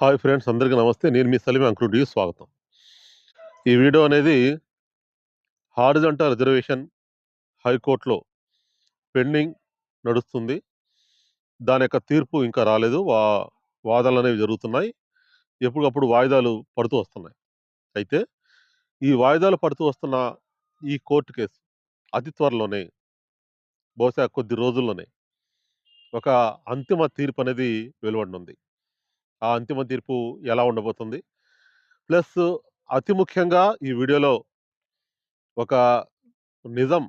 Hi friends అందరికీ నమస్తే. నేను మీ సలీం అంకురుడి స్వాగతం. ఈ వీడియో అనేది హారిజంటల్ రిజర్వేషన్ హైకోర్టులో పెండింగ్ నడుస్తుంది. దాని యొక్క తీర్పు ఇంకా రాలేదు. వా వాదాలు అనేవి జరుగుతున్నాయి. ఎప్పటికప్పుడు వాయిదాలు పడుతూ వస్తున్నాయి. అయితే ఈ వాయిదాలు పడుతూ వస్తున్న ఈ కోర్టు కేసు అతి త్వరలోనే బహుశా కొద్ది రోజుల్లోనే ఒక అంతిమ తీర్పు అనేది వెలువడనుంది. ఆ అంతిమ తీర్పు ఎలా ఉండబోతుంది. ప్లస్ అతి ముఖ్యంగా ఈ వీడియోలో ఒక నిజం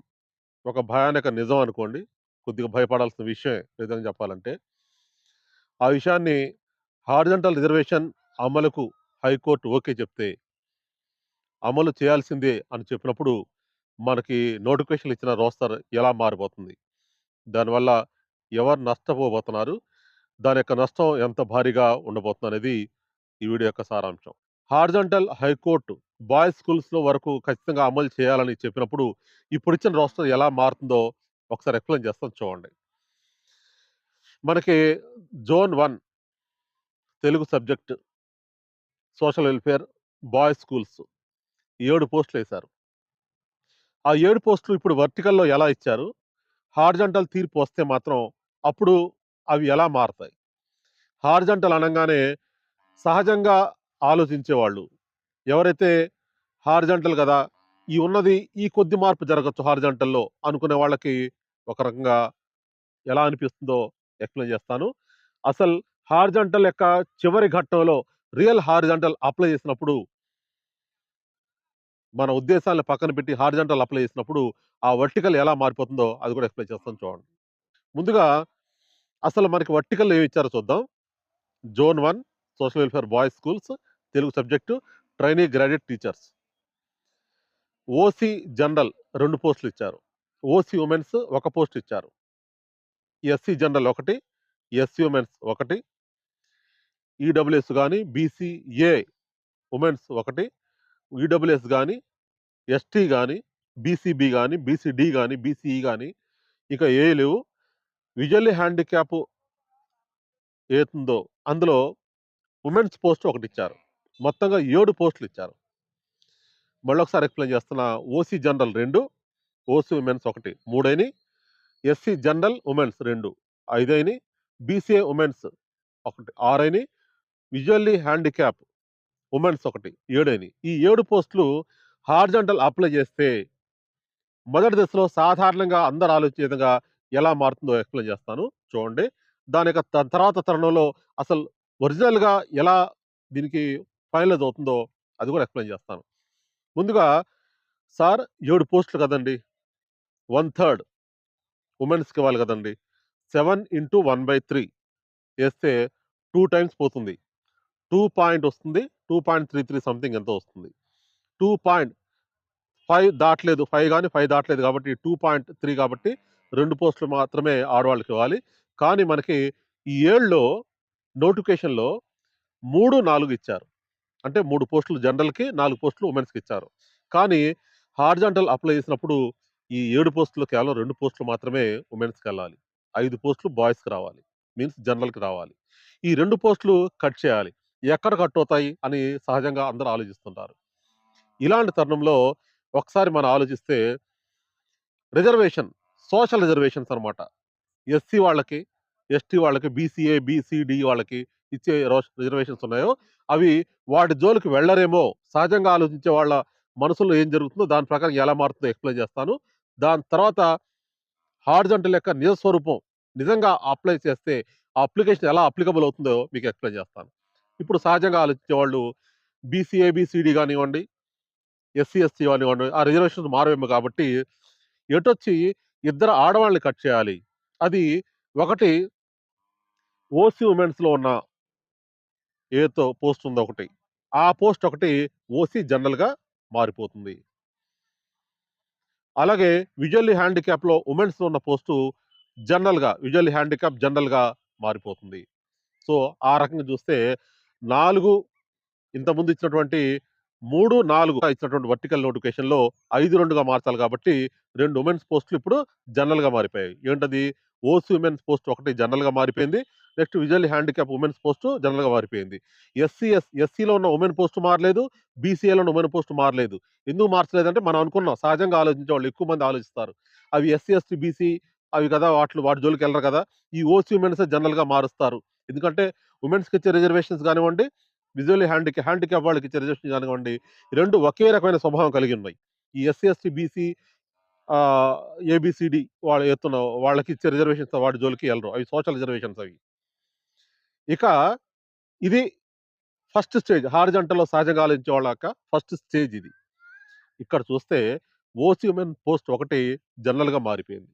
ఒక భయానక నిజం అనుకోండి కొద్దిగా భయపడాల్సిన విషయం నిజంగా చెప్పాలంటే. ఆ విషయాన్ని హార్జంటల్ రిజర్వేషన్ అమలుకు హైకోర్టు ఓకే చెప్తే అమలు చేయాల్సిందే అని చెప్పినప్పుడు మనకి నోటిఫికేషన్ ఇచ్చిన రోస్టర్ ఎలా మారిపోతుంది. దానివల్ల ఎవరు నష్టపోబోతున్నారు దాని యొక్క నష్టం ఎంత భారీగా ఉండబోతుంది అనేది ఈ వీడియో యొక్క సారాంశం. హార్జంటల్ హైకోర్టు బాయ్స్ స్కూల్స్లో వరకు ఖచ్చితంగా అమలు చేయాలని చెప్పినప్పుడు ఇప్పుడు ఇచ్చిన రోస్టర్ ఎలా మారుతుందో ఒకసారి ఎక్స్ప్లెయిన్ చేస్తాం చూడండి. మనకి zone one Telugu subject social welfare boys schools ఏడు పోస్టులు వేశారు. ఆ ఏడు పోస్టులు ఇప్పుడు వర్టికల్లో ఎలా ఇచ్చారు? హార్జంటల్ తీర్పు వస్తే మాత్రం అప్పుడు అవి ఎలా మారుతాయి? హార్జంటల్ అనగానే సహజంగా ఆలోచించేవాళ్ళు. ఎవరైతే హార్జంటల్ కదా ఈ ఉన్నది ఈ కొద్ది మార్పు జరగచ్చు హార్జంటల్లో అనుకునే వాళ్ళకి ఒక రకంగా ఎలా అనిపిస్తుందో ఎక్స్ప్లెయిన్ చేస్తాను. అసలు హార్జంటల్ యొక్క చివరి ఘట్టంలో రియల్ హార్జంటల్ అప్లై చేసినప్పుడు మన ఉద్దేశాలను పక్కన పెట్టి హార్జంటల్ అప్లై చేసినప్పుడు ఆ వర్టికల్ ఎలా మారిపోతుందో అది కూడా ఎక్స్ప్లెయిన్ చేస్తాను చూడండి. ముందుగా అసలు మనకి వర్టికల్ ఏమి ఇచ్చారో చూద్దాం. Zone one social welfare boys schools Telugu subject trainee graduate teachers. OC general రెండు పోస్టులు ఇచ్చారు. ఓసీ ఉమెన్స్ ఒక పోస్ట్ ఇచ్చారు. ఎస్సీ జనరల్ ఒకటి ఎస్సీ ఉమెన్స్ ఒకటి ఈడబ్ల్యూఎస్ కానీ బీసీఏ ఉమెన్స్ ఒకటి ఈడబ్ల్యూఎస్ కానీ ఎస్టీ కానీ బీసీబీ కానీ బీసీడీ కానీ బీసీఈ కానీ ఇక ఏ లేవు. విజువల్లీ హ్యాండిక్యాప్ ఏతుందో అందులో ఉమెన్స్ పోస్ట్ ఒకటి ఇచ్చారు మొత్తంగా ఏడు పోస్టులు ఇచ్చారు మళ్ళీ ఒకసారి ఎక్స్ప్లెయిన్ చేస్తున్న ఓసీ జనరల్ రెండు ఓసీ ఉమెన్స్ ఒకటి మూడైని ఎస్సీ జనరల్ ఉమెన్స్ రెండు ఐదైని బీసీఏ ఉమెన్స్ ఒకటి ఆరైని విజువల్లీ హ్యాండిక్యాప్ ఉమెన్స్ ఒకటి ఏడైని. ఈ ఏడు పోస్టులు హార్జంటల్ అప్లై చేస్తే మొదటి దశలో సాధారణంగా అందరు ఆలోచించే విధంగా ఎలా మారుతుందో ఎక్స్ప్లెయిన్ చేస్తాను. చూడండి. దాని యొక్క త- తర్వాత తరుణంలో అసలు ఒరిజినల్గా ఎలా దీనికి ఫైనలైజ్ అవుతుందో అది కూడా ఎక్స్ప్లెయిన్ చేస్తాను. ముందుగా సార్ ఏడు పోస్టులు కదండి. వన్ థర్డ్ ఉమెన్స్కి ఇవ్వాలి కదండి. Seven into one by three వేస్తే టూ టైమ్స్ పోతుంది. టూ పాయింట్ వస్తుంది. Two point three three something ఎంతో వస్తుంది. టూ పాయింట్ ఫైవ్ దాటలేదు. ఫైవ్ కానీ ఫైవ్ దాటలేదు కాబట్టి టూ పాయింట్ త్రీ కాబట్టి రెండు పోస్టులు మాత్రమే ఆడవాళ్ళకి ఇవ్వాలి. కానీ మనకి ఈ ఏళ్ళలో నోటిఫికేషన్లో మూడు నాలుగు ఇచ్చారు. అంటే మూడు పోస్టులు జనరల్కి నాలుగు పోస్టులు ఉమెన్స్కి ఇచ్చారు. కానీ హార్జంటల్ అప్లై చేసినప్పుడు ఈ ఏడు పోస్టులు కేవలం రెండు పోస్టులు మాత్రమే ఉమెన్స్కి వెళ్ళాలి. ఐదు పోస్టులు బాయ్స్కి రావాలి. మీన్స్ జనరల్కి రావాలి. ఈ రెండు పోస్టులు కట్ చేయాలి. ఎక్కడ కట్ అవుతాయి అని సహజంగా అందరూ ఆలోచిస్తుంటారు. ఇలాంటి తరుణంలో ఒకసారి మనం ఆలోచిస్తే రిజర్వేషన్ సోషల్ రిజర్వేషన్స్ అనమాట ఎస్సీ వాళ్ళకి ఎస్టీ వాళ్ళకి బీసీఏ బీసీడీ వాళ్ళకి ఇచ్చే రిజర్వేషన్స్ ఉన్నాయో అవి వాటి జోలికి వెళ్ళరేమో సహజంగా ఆలోచించే వాళ్ళ మనసులో ఏం జరుగుతుందో దాని ప్రకారం ఎలా మారుతుందో ఎక్స్ప్లెయిన్ చేస్తాను. దాని తర్వాత హార్జంటల్ యొక్క నిజ స్వరూపం నిజంగా అప్లై చేస్తే ఆ అప్లికేషన్ ఎలా అప్లికబుల్ అవుతుందో మీకు ఎక్స్ప్లెయిన్ చేస్తాను. ఇప్పుడు సహజంగా ఆలోచించే వాళ్ళు బీసీఏ బీసీడీ కానివ్వండి ఎస్సీ ఎస్టీ కానివ్వండి ఆ రిజర్వేషన్స్ మారవేమో కాబట్టి ఎటొచ్చి ఇద్దరు ఆడవాళ్ళని కట్ చేయాలి. అది ఒకటి ఓసీ ఉమెన్స్లో ఉన్న ఏతో పోస్ట్ ఉందో ఒకటి. ఆ పోస్ట్ ఒకటి ఓసీ జనరల్గా మారిపోతుంది. అలాగే విజువల్లీ హ్యాండిక్యాప్లో ఉమెన్స్లో ఉన్న పోస్టు జనరల్గా విజువల్లీ హ్యాండిక్యాప్ జనరల్గా మారిపోతుంది. సో ఆ రకంగా చూస్తే నాలుగు ఇంతకుముందు ఇచ్చినటువంటి మూడు నాలుగు ఇచ్చినటువంటి వర్టికల్ నోటిఫికేషన్లో ఐదు రెండుగా మార్చాలి కాబట్టి రెండు ఉమెన్స్ పోస్టులు ఇప్పుడు జనరల్గా మారిపోయాయి. ఏంటది? ఓసీ ఉమెన్స్ పోస్ట్ ఒకటి జనరల్గా మారిపోయింది. Next visual handicap women's post జనరల్గా మారిపోయింది. ఎస్సీ ఎస్ ఎస్సీలో ఉన్న ఉమెన్ పోస్ట్ మారలేదు. బీసీఏలో ఉన్న ఉమెన్ పోస్ట్ మారలేదు. ఎందుకు మార్చలేదంటే మనం అనుకున్నాం సహజంగా ఆలోచించే వాళ్ళు ఎక్కువ మంది ఆలోచిస్తారు. అవి ఎస్సీ ఎస్టీ బీసీ అవి కదా వాటి వాటి జోలికి వెళ్ళరు కదా. ఈ ఓసీ ఉమెన్స్ జనరల్గా మారుస్తారు. ఎందుకంటే ఉమెన్స్కి ఇచ్చే రిజర్వేషన్స్ కానివ్వండి విజువల్ హ్యాండిక్యాప్ హ్యాండిక్యాప్ వాళ్ళకి ఇచ్చే రిజర్వేషన్ కానివ్వండి రెండు ఒకే రకమైన స్వభావం కలిగి ఉన్నాయి. ఈ ఎస్సీ ఎస్టీ బీసీ ఏబిసిడి వాళ్ళు ఎత్తున వాళ్ళకి ఇచ్చే రిజర్వేషన్స్ వాటి జోలికి వెళ్ళరు అవి సోషల్ రిజర్వేషన్స్ అవి. ఇక ఇది ఫస్ట్ స్టేజ్ హారిజంటల్లో సహజంగా ఆలోచించే వాళ్ళ ఫస్ట్ స్టేజ్ ఇది. ఇక్కడ చూస్తే ఓసీ ఉమెన్ పోస్ట్ ఒకటి జనరల్గా మారిపోయింది.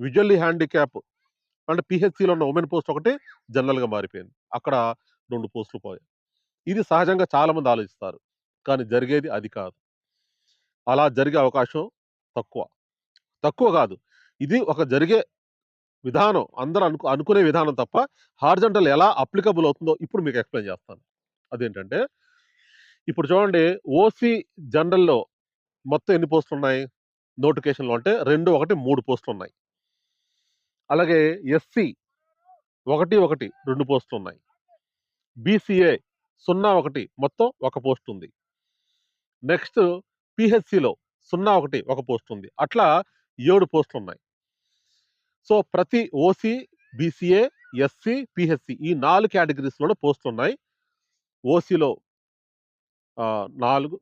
విజువల్లీ హ్యాండిక్యాప్ అంటే పిహెచ్సిలో ఉన్న ఉమెన్ పోస్ట్ ఒకటి జనరల్గా మారిపోయింది. అక్కడ రెండు పోస్టులు పోయాయి. ఇది సహజంగా చాలా మంది ఆలోచిస్తారు. కానీ జరిగేది అది కాదు. అలా జరిగే అవకాశం తక్కువ. తక్కువ కాదు. ఇది ఒక జరిగే విధానం. అందరూ అనుకు అనుకునే విధానం తప్ప హార్జంటల్ ఎలా అప్లికబుల్ అవుతుందో ఇప్పుడు మీకు ఎక్స్ప్లెయిన్ చేస్తాను. అదేంటంటే ఇప్పుడు చూడండి ఓసీ జనరల్లో మొత్తం ఎన్ని పోస్టులు ఉన్నాయి నోటిఫికేషన్లో అంటే రెండు ఒకటి మూడు పోస్టులు ఉన్నాయి అలాగే ఎస్సీ ఒకటి ఒకటి రెండు పోస్టులు ఉన్నాయి బీసీఏ సున్నా ఒకటి మొత్తం ఒక పోస్ట్ ఉంది నెక్స్ట్ పిహెచ్సిలో సున్నా ఒకటి ఒక పోస్ట్ ఉంది అట్లా ఏడు పోస్టులు ఉన్నాయి సో ప్రతి ఓసీ బీసీఏ ఎస్సీ పిహెచ్సి ఈ నాలుగు కేటగిరీస్లోనే పోస్టులు ఉన్నాయి ఓసీలో నాలుగు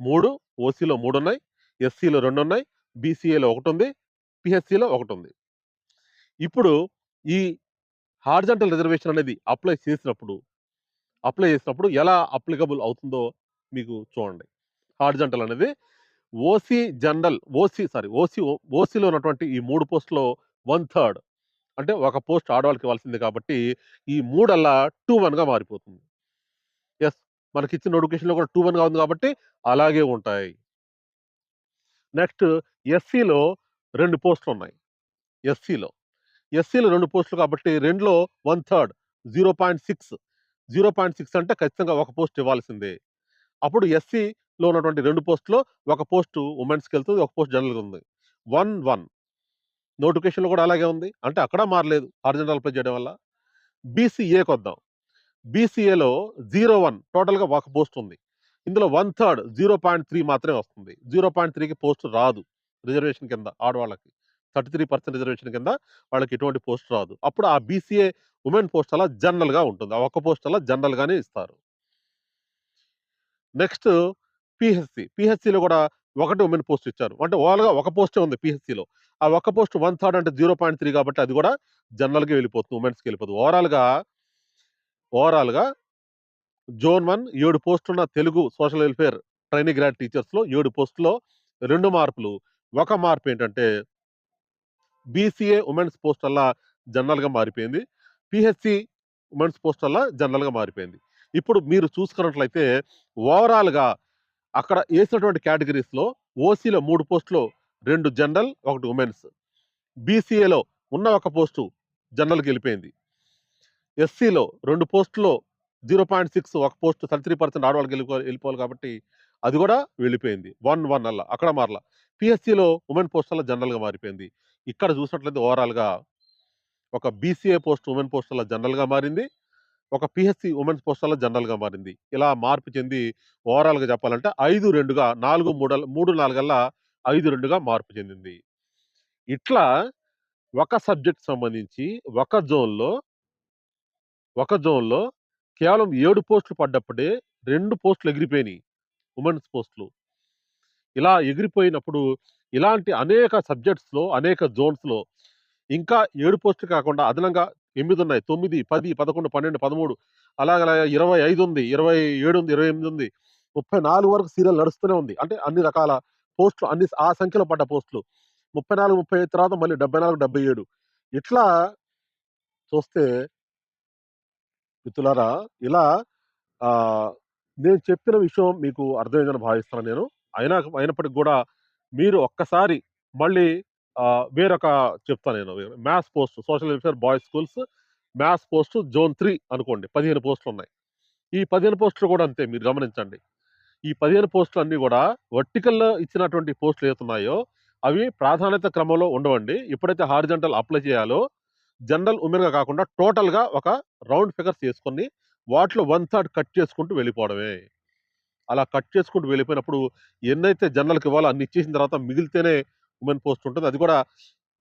మూడు ఓసీలో మూడు ఉన్నాయి ఎస్సీలో రెండు ఉన్నాయి బీసీఏలో ఒకటి ఉంది పిహెచ్సిలో ఒకటి ఉంది ఇప్పుడు ఈ హార్జంటల్ రిజర్వేషన్ అనేది అప్లై చేసినప్పుడు అప్లై చేసినప్పుడు ఎలా అప్లికబుల్ అవుతుందో మీకు చూడండి. హార్జంటల్ అనేది OC general OC sorry OC ఓసీలో ఉన్నటువంటి ఈ మూడు పోస్టులో వన్ థర్డ్ అంటే ఒక పోస్ట్ ఆడవాళ్ళకి ఇవ్వాల్సింది కాబట్టి ఈ మూడల్లా టూ వన్గా మారిపోతుంది. ఎస్ మనకి ఇచ్చిన నోటిఫికేషన్లో కూడా టూ వన్గా ఉంది కాబట్టి అలాగే ఉంటాయి. నెక్స్ట్ ఎస్సీలో రెండు పోస్టులు ఉన్నాయి. ఎస్సీలో ఎస్సీలో రెండు పోస్టులు కాబట్టి రెండులో one third zero point six zero point six అంటే ఖచ్చితంగా ఒక పోస్ట్ ఇవ్వాల్సిందే. అప్పుడు ఎస్సీలో ఉన్నటువంటి రెండు పోస్టులో ఒక పోస్టు ఉమెన్స్కి వెళ్తుంది ఒక పోస్ట్ జనరల్గా ఉంది. One one. నోటిఫికేషన్లో కూడా అలాగే ఉంది. అంటే అక్కడ మారలేదు హార్జెంటల్ అప్లై చేయడం వల్ల. బీసీఏకి వద్దాం బీసీఏలో జీరో వన్ టోటల్గా ఒక పోస్ట్ ఉంది. ఇందులో one third zero point three మాత్రమే వస్తుంది. జీరో పాయింట్ త్రీకి పోస్ట్ రాదు రిజర్వేషన్ కింద ఆడవాళ్ళకి. థర్టీ త్రీ పర్సెంట్ రిజర్వేషన్ కింద వాళ్ళకి ఎటువంటి పోస్ట్ రాదు. అప్పుడు ఆ బీసీఏ ఉమెన్ పోస్ట్ అలా జనరల్గా ఉంటుంది. ఆ ఒక్క పోస్ట్ అలా జనరల్గానే ఇస్తారు. Next PHC. పిహెచ్సిలో కూడా ఒకటి ఉమెన్ పోస్ట్ ఇచ్చారు. అంటే ఓవరాల్గా ఒక పోస్టే ఉంది పిహెచ్సిలో. ఆ ఒక్క పోస్ట్ వన్ థర్డ్ అంటే జీరో పాయింట్ త్రీ కాబట్టి అది కూడా జనరల్గా వెళ్ళిపోతుంది. ఉమెన్స్కి వెళ్ళిపోతుంది. ఓవరాల్గా ఓవరాల్గా జోన్ వన్ ఏడు పోస్టులున్న Telugu social welfare training grad టీచర్స్లో ఏడు పోస్టులో రెండు మార్పులు. ఒక మార్పు ఏంటంటే బీసీఏ ఉమెన్స్ పోస్ట్ అలా జనరల్గా మారిపోయింది. పిహెచ్సి ఉమెన్స్ పోస్ట్ అలా జనరల్గా మారిపోయింది. ఇప్పుడు మీరు చూసుకున్నట్లయితే ఓవరాల్గా అక్కడ వేసినటువంటి కేటగిరీస్లో ఓసీలో మూడు పోస్టులు రెండు జనరల్ ఒకటి ఉమెన్స్. బీసీఏలో ఉన్న ఒక పోస్టు జనరల్కి వెళ్ళిపోయింది. ఎస్సీలో రెండు పోస్టులో జీరో పాయింట్ సిక్స్ ఒక పోస్ట్ థర్టీ త్రీ పర్సెంట్ ఆడవాళ్ళకి వెళ్ళిపో వెళ్ళిపోవాలి కాబట్టి అది కూడా వెళ్ళిపోయింది. వన్ వన్ అలా అక్కడ మారలా. పిఎస్సిలో ఉమెన్ పోస్ట్ అలా జనరల్గా మారిపోయింది. ఇక్కడ చూసినట్లయితే ఓవరాల్గా ఒక బీసీఏ పోస్ట్ ఉమెన్ పోస్ట్ అలా జనరల్గా మారింది. ఒక పిహెచ్సి ఉమెన్స్ పోస్ట్ అలా జనరల్గా మారింది. ఇలా మార్పు చెంది ఓవరాల్గా చెప్పాలంటే ఐదు రెండుగా నాలుగు మూడు మూడు నాలుగల్లా ఐదు రెండుగా మార్పు చెందింది. ఇట్లా ఒక సబ్జెక్ట్ సంబంధించి ఒక జోన్లో ఒక జోన్లో కేవలం ఏడు పోస్టులు పడ్డప్పుడే రెండు పోస్టులు ఎగిరిపోయినాయి ఉమెన్స్ పోస్టులు. ఇలా ఎగిరిపోయినప్పుడు ఇలాంటి అనేక సబ్జెక్ట్స్లో అనేక జోన్స్లో ఇంకా ఏడు పోస్టులు కాకుండా అదనంగా ఎనిమిది ఉన్నాయి. తొమ్మిది పది పదకొండు పన్నెండు పదమూడు అలాగే ఇరవై ఐదు ఉంది ఇరవై ఏడు ఉంది ఇరవై ఎనిమిది ఉంది ముప్పై నాలుగు వరకు సీరియల్ నడుస్తూనే ఉంది. అంటే అన్ని రకాల పోస్టులు అన్ని ఆ సంఖ్యలో పడ్డ పోస్టులు. ముప్పై నాలుగు ముప్పై ఐదు తర్వాత మళ్ళీ డెబ్బై నాలుగు డెబ్బై ఏడు. ఇట్లా చూస్తే మిత్రులారా ఇలా నేను చెప్పిన విషయం మీకు అర్థమైందని భావిస్తాను నేను. అయినా అయినప్పటికీ కూడా మీరు ఒక్కసారి మళ్ళీ వేరొక చెప్తాను నేను maths post social welfare boys schools maths post zone three అనుకోండి పదిహేను పోస్టులు ఉన్నాయి ఈ పదిహేను పోస్టులు కూడా అంతే మీరు గమనించండి ఈ పదిహేను పోస్టులు అన్నీ కూడా వర్టికల్లో ఇచ్చినటువంటి పోస్టులు ఏతున్నాయో అవి ప్రాధాన్యత క్రమంలో ఉండవండి. ఎప్పుడైతే హారిజాంటల్ అప్లై చేయాలో జనరల్ ఉమెన్‌గా కాకుండా టోటల్‌గా ఒక రౌండ్ ఫిగర్స్ చేసుకొని వాటిలో వన్ థర్డ్ కట్ చేసుకుంటూ వెళ్ళిపోవడమే. అలా కట్ చేసుకుంటూ వెళ్ళిపోయినప్పుడు ఎన్నైతే జనరల్‌కి ఇవ్వాలో అన్ని ఇచ్చేసిన తర్వాత మిగిలితేనే ఉమెన్ పోస్ట్ ఉంటుంది అది కూడా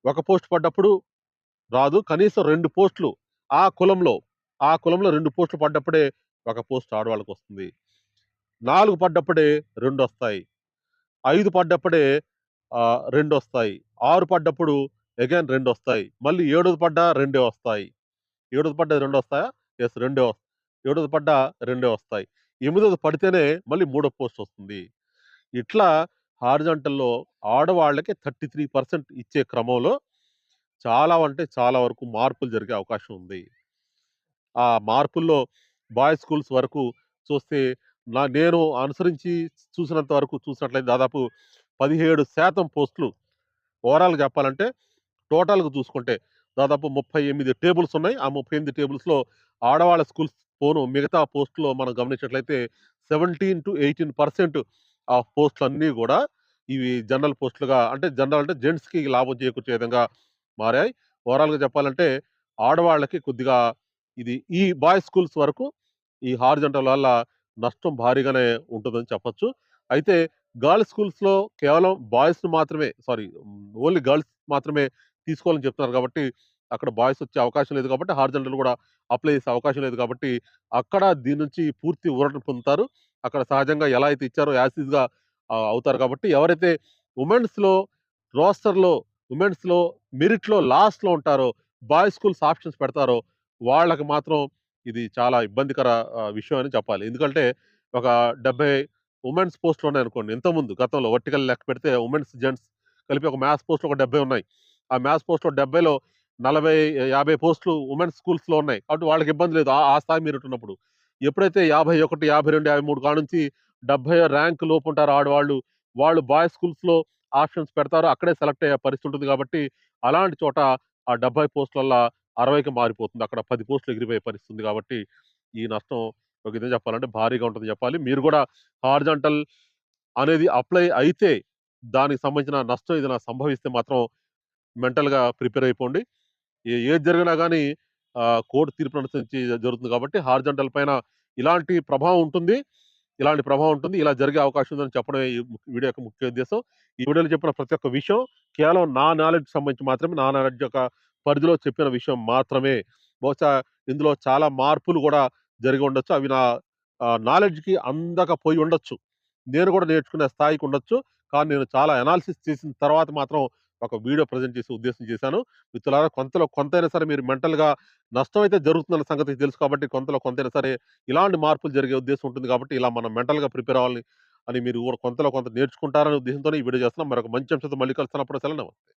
ఒక పోస్ట్ పడ్డప్పుడు రాదు. కనీసం రెండు పోస్టులు ఆ కులంలో, ఆ కులంలో రెండు పోస్టులు పడ్డప్పుడే ఒక పోస్ట్ ఆడవాళ్ళకొస్తుంది. నాలుగు పడ్డప్పుడే రెండు వస్తాయి ఐదు పడ్డప్పుడే రెండు వస్తాయి ఆరు పడ్డప్పుడు అగైన్ రెండొస్తాయి. మళ్ళీ ఏడోది పడ్డా రెండే వస్తాయి. ఏడోది పడ్డా రెండొస్తాయా? ఎస్ రెండే వస్తాయి. ఏడోది పడ్డా రెండే వస్తాయి. ఎనిమిదోది పడితేనే మళ్ళీ మూడో పోస్ట్ వస్తుంది. ఇట్లా హారిజంటల్లో ఆడవాళ్ళకి 33% ఇచ్చే క్రమంలో చాలా అంటే చాలా వరకు మార్పులు జరిగే అవకాశం ఉంది. ఆ మార్పుల్లో బాయ్స్ స్కూల్స్ వరకు చూస్తే నా నేను అనుసరించి చూసినంత వరకు చూసినట్లయితే దాదాపు 17% పోస్టులు ఓవరాల్ చెప్పాలంటే టోటల్‌గా చూసుకుంటే దాదాపు 38 టేబుల్స్ ఉన్నాయి. ఆ 38 టేబుల్స్‌లో ఆడవాళ్ళ స్కూల్స్ పోను మిగతా పోస్ట్‌లో మనం గమనించినట్లయితే 17-18% ఆఫ్ పోస్టులన్నీ కూడా ఇవి జనరల్ పోస్టులుగా అంటే జనరల్ అంటే జెంట్స్‌కి లాభం చేకూర్చే విధంగా మారాయి. ఓవరాల్‌గా చెప్పాలంటే ఆడవాళ్ళకి కొద్దిగా ఇది ఈ బాయ్స్ స్కూల్స్ వరకు ఈ హార్జంటల్ వల్ల నష్టం భారీగానే ఉంటుందని చెప్పచ్చు అయితే గర్ల్స్ స్కూల్స్‌లో కేవలం బాయ్స్‌ని మాత్రమే సారీ ఓన్లీ గర్ల్స్ మాత్రమే తీసుకోవాలని చెప్తున్నారు కాబట్టి అక్కడ బాయ్స్ వచ్చే అవకాశం లేదు కాబట్టి హారిజాంటల్ కూడా అప్లై చేసే అవకాశం లేదు కాబట్టి అక్కడ దీని నుంచి పూర్తి ఊరట పొందుతారు. అక్కడ సహజంగా ఎలా అయితే ఇచ్చారో యాసిస్గా అవుతారు కాబట్టి ఎవరైతే ఉమెన్స్లో రోస్టర్‌లో ఉమెన్స్లో మెరిట్‌లో లాస్ట్‌లో ఉంటారో బాయ్స్ స్కూల్స్ ఆప్షన్స్ పెడతారో వాళ్ళకి మాత్రం ఇది చాలా ఇబ్బందికర విషయం అని చెప్పాలి. ఎందుకంటే ఒక డెబ్బై ఉమెన్స్ పోస్టులు ఉన్నాయనుకోండి. ఇంతకుముందు గతంలో వర్టికల్ లెక్క పెడితే ఉమెన్స్ జెంట్స్ కలిపి ఒక మ్యాథ్స్ పోస్టులు ఒక 70 ఉన్నాయి. ఆ మ్యాథ్స్ పోస్ట్‌లో 70లో 40, 50 పోస్టులు ఉమెన్స్ స్కూల్స్‌లో ఉన్నాయి. కాబట్టి వాళ్ళకి ఇబ్బంది లేదు. ఆ స్థాయి మీరు ఉన్నప్పుడు. ఎప్పుడైతే 51, 52, 53 కానుంచి 70 ర్యాంక్ లోపు ఉంటారో ఆడవాళ్ళు, వాళ్ళు బాయ్స్ స్కూల్స్‌లో ఆప్షన్స్ పెడతారు. అక్కడే సెలెక్ట్ అయ్యే పరిస్థితి ఉంటుంది కాబట్టి అలాంటి చోట ఆ 70 పోస్టులల్లా 60కి మారిపోతుంది. అక్కడ పది పోస్టులు ఎగిరిపోయే పరిస్థితి ఉంది కాబట్టి ఈ నష్టం ఒక విధంగా చెప్పాలంటే భారీగా ఉంటుంది చెప్పాలి. మీరు కూడా హార్జంటల్ అనేది అప్లై అయితే దానికి సంబంధించిన నష్టం ఏదైనా సంభవిస్తే మాత్రం మెంటల్‌గా ప్రిపేర్ అయిపోండి. ఏది జరిగినా కానీ కోర్టు తీర్పు తీర్పును అనుసరించి జరుగుతుంది కాబట్టి హార్జంటల్ పైన ఇలాంటి ప్రభావం ఉంటుంది. ఇలాంటి ప్రభావం ఉంటుంది. ఇలా జరిగే అవకాశం ఉందని చెప్పడమే ఈ వీడియో యొక్క ముఖ్య ఉద్దేశం ఈ వీడియోలో చెప్పిన ప్రతి ఒక్క విషయం కేవలం నా నాలెడ్జ్‌కి సంబంధించి మాత్రమే నా నాలెడ్జ్ యొక్క పరిధిలో చెప్పిన విషయం మాత్రమే. బహుశా ఇందులో చాలా మార్పులు కూడా జరిగి ఉండొచ్చు. అవి నా నాలెడ్జ్‌కి అందకపోయి ఉండొచ్చు. నేను కూడా నేర్చుకునే స్థాయికి ఉండొచ్చు. కానీ నేను చాలా అనాలిసిస్ చేసిన తర్వాత మాత్రం ఒక వీడియో ప్రెజెంట్ చేసే ఉద్దేశం చేశాను. మిత్రులారా కొంతలో కొంతైనా సరే మీరు మెంటల్‌గా నష్టం అయితే జరుగుతుందన్న సంగతి తెలుసు కాబట్టి కొంతలో కొంతైనా సరే ఇలాంటి మార్పులు జరిగే ఉద్దేశం ఉంటుంది కాబట్టి ఇలా మనం మెంటల్‌గా ప్రిపేర్ అవ్వాలి అని మీరు కొంతలో కొంత నేర్చుకుంటారనే ఉద్దేశంతోనే ఈ వీడియో చేస్తున్నాం. మరొక మంచి అంశంతో మళ్ళీ కలుస్తున్నప్పుడు సెలవు. నమస్తే.